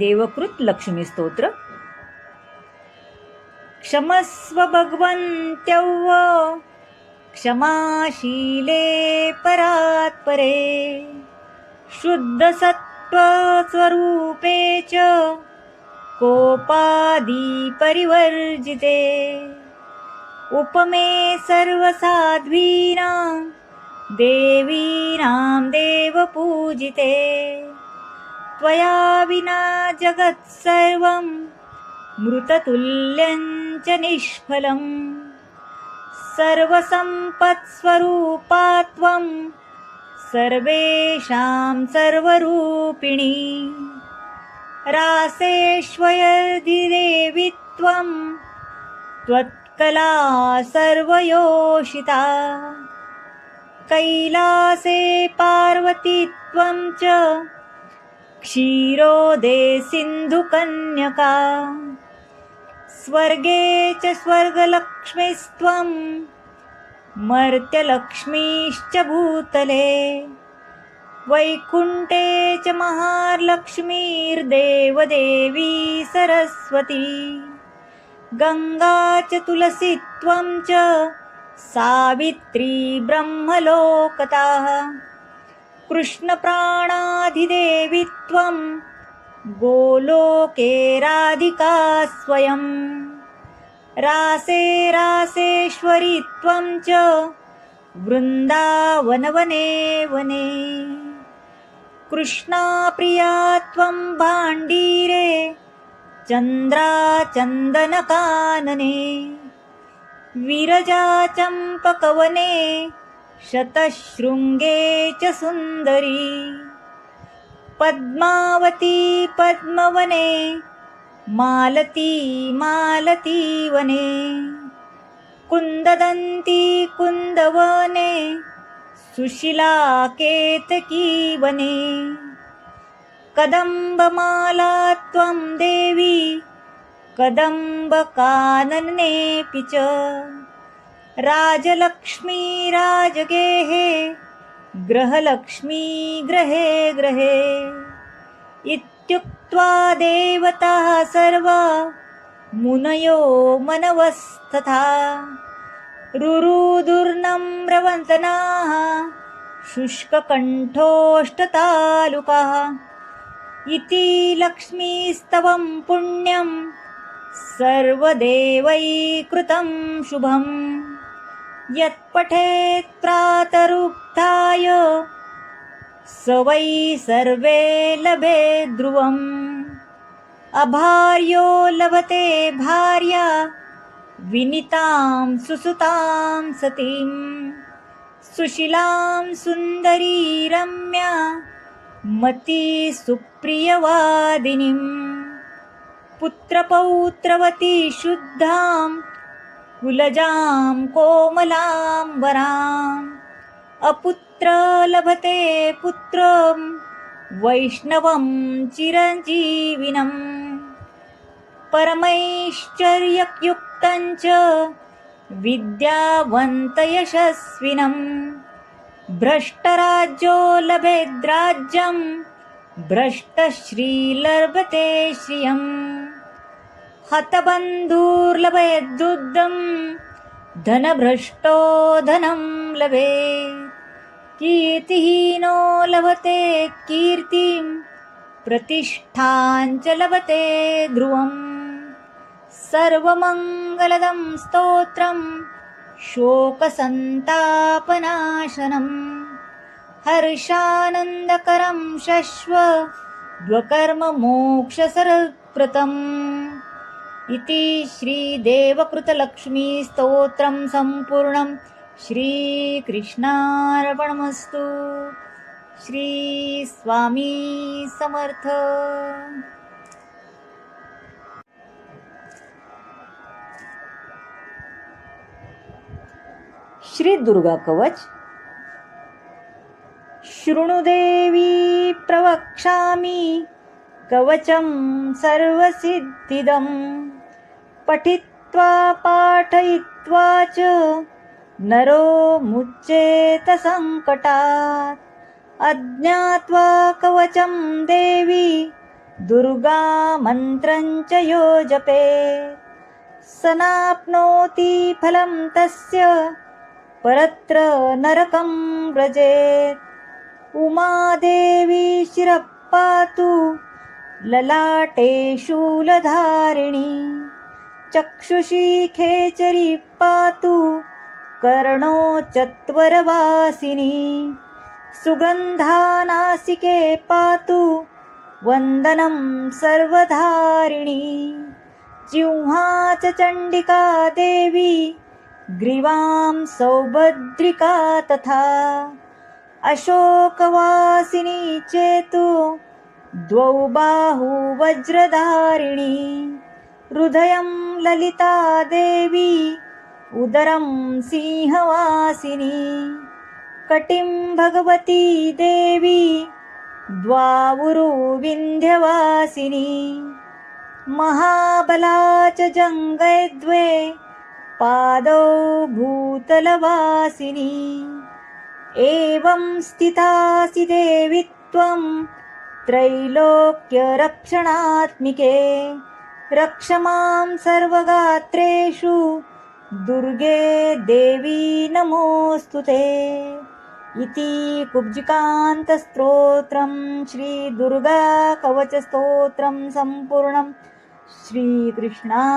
देवकृत लक्ष्मी स्तोत्र. क्षमस्व भगवन्त्यौव क्षमाशीले परात्परे शुद्धसत्त्वस्वरूपे च कोपादिपरिवर्जिते उपमे सर्वसाध्वीनां देवीनां देवपूजिते. त्वया विना जगत् सर्वं मृततुल्यं च निष्फलम् सर्वसम्पत्स्वरूपा त्वं सर्वेषां सर्वरूपिणी। रासेष्वयधिदेवि त्वं त्वत्कला सर्वयोषिता। कैलासे पार्वती त्वं च क्षीरोदे सिन्धुकन्यका स्वर्गे च स्वर्गलक्ष्मीस्त्वं मर्त्यलक्ष्मीश्च भूतले। वैकुण्ठे च महालक्ष्मीर्देवदेवी सरस्वती। गङ्गा च तुलसी त्वं च सावित्री ब्रह्मलोकताः। कृष्णप्राणाधिदेवी त्वं गोलोके राधिका स्वयं रासे रासेश्वरी त्वं च वृन्दावनवने वने। कृष्णाप्रिया त्वं भाण्डीरे चन्द्राचन्दनकानने विरजाचम्पकवने शतशृङ्गे च सुन्दरी। पद्मावती पद्मवने मालती मालतीवने कुन्ददन्ती कुन्दवने सुशिला केतकी वने। कदम्बमाला त्वं देवी कदम्बकाननेऽपि च। राजलक्ष्मी राजगेहे ग्रहलक्ष्मी ग्रहे ग्रहे। इत्युक्त्वा देवताः सर्वा मुनयो मनवस्तथा। रुरुदुर्नम्रवन्तनाः शुष्ककण्ठोष्टतालुकाः। इति लक्ष्मीस्तवं पुण्यं सर्वदेवैकृतं शुभम्। यत्पठेत् प्रातरुक्ताय स वै सर्वे लभे ध्रुवम्। अभार्यो लभते भार्या विनितां सुसुतां सतीं सुशिलां सुन्दरी रम्या मती सुप्रियवादिनीं पुत्रपौत्रवती शुद्धां कुलजां कोमलां अपुत्र लभते पुत्रं वैष्णवं चिरञ्जीविनम् परमैश्चर्ययुक्तं च विद्यावन्तयशस्विनं। भ्रष्टराज्यो लभेद्राज्यं भ्रष्टश्रीलभते श्रियम्। हतबन्धुर्लभेद्दुद्धं धनभ्रष्टो धनं लभे। कीर्तिहीनो लभते कीर्तिं प्रतिष्ठाञ्च लभते ध्रुवम्। सर्वमङ्गलदं स्तोत्रं शोकसन्तापनाशनम् हर्षानन्दकरं शश्व द्वकर्ममोक्षसरप्रतम् इति श्रीदेवकृतलक्ष्मीस्तोत्रं सम्पूर्णं श्रीकृष्णार्पणमस्तु। श्रीस्वामी समर्थ। श्री दुर्गा कवच। शृणुदेवी प्रवक्ष्यामि। कवचं सर्वसिद्धिदम्। पठित्वा पाठयित्वा च नरो मुच्येत सङ्कटात् अज्ञात्वा कवचं देवी दुर्गामन्त्रञ्च च यो सनाप्नोति फलं तस्य परत्र नरकं व्रजेत्। उमादेवी शिरः पातु ललाटे शूलधारिणी चक्षुषी खेचरी पातु कर्णो चत्वरवासिनी सुगन्धानासिके पातु वन्दनं सर्वधारिणी जिह्वा च चण्डिका देवी ग्रीवां सौभद्रिका तथा अशोकवासिनी चेतु द्वौ बाहु वज्रधारिणी। हृदयं ललिता देवी उदरं सिंहवासिनी। कटिं भगवती देवी द्वावुरुविन्ध्यवासिनी। महाबला च जङ्गे द्वे पादौ भूतलवासिनी। एवं स्थितासि देवि त्वं त्रैलोक्यरक्षणात्मिके। रक्ष मां सर्वगात्रेषु दुर्गे देवी नमोऽस्तु ते इति कुब्जिकान्तस्तोत्रं श्रीदुर्गाकवचस्तोत्रं सम्पूर्णं श्रीकृष्णा